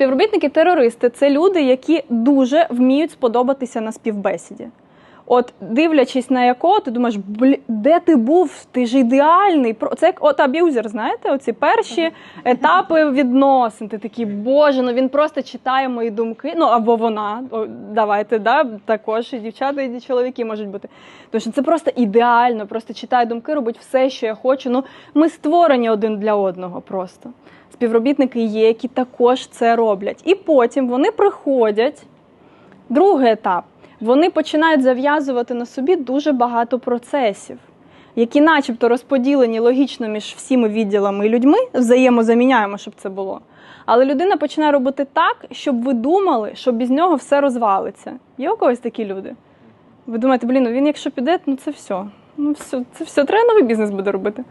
Співробітники-терористи це люди, які дуже вміють сподобатися на співбесіді. От, дивлячись на якого, ти думаєш, де ти був? Ти ж ідеальний. Про- Це як от аб'юзер, знаєте, оці перші етапи відносин. Ти такий, боже, ну він просто читає мої думки. Ну або вона. Давайте, да, також і дівчата, і чоловіки можуть бути. Тому що це просто ідеально, просто читає думки, робить все, що я хочу. Ну, ми створені один для одного просто. Співробітники є, які також це роблять. І потім вони приходять. Другий етап. Вони починають зав'язувати на собі дуже багато процесів, які, начебто, розподілені логічно між всіми відділами і людьми, взаємозаміняємо, щоб це було. Але людина починає робити так, щоб ви думали, що без нього все розвалиться. Є у когось такі люди? Ви думаєте, блін, ну він якщо піде, ну це все. Ну все, це все, треба новий бізнес буде робити.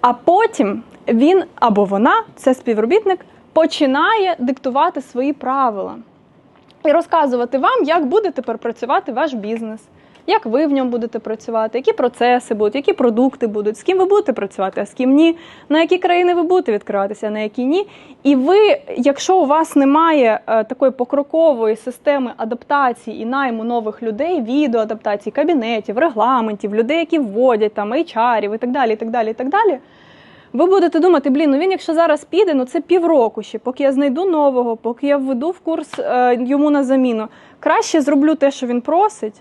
А потім він або вона, це співробітник, починає диктувати свої правила і розказувати вам, як буде тепер працювати ваш бізнес, як ви в ньому будете працювати, які процеси будуть, які продукти будуть, з ким ви будете працювати, а з ким ні, на які країни ви будете відкриватися, а на які ні. І ви, якщо у вас немає е, такої покрокової системи адаптації і найму нових людей, відеоадаптації, кабінетів, регламентів, людей, які вводять там HR і так далі, і так далі, і так далі. Ви будете думати, блін, ну він якщо зараз піде, ну це півроку ще, поки я знайду нового, поки я введу в курс е, йому на заміну. Краще зроблю те, що він просить,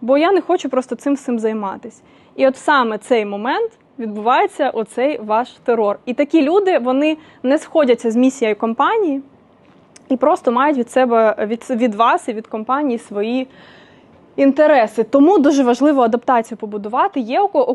бо я не хочу просто цим всім займатися. І от саме цей момент відбувається оцей ваш терор. І такі люди вони не сходяться з місією компанії і просто мають від себе від, від вас і від компанії свої інтереси. Тому дуже важливо адаптацію побудувати. Є у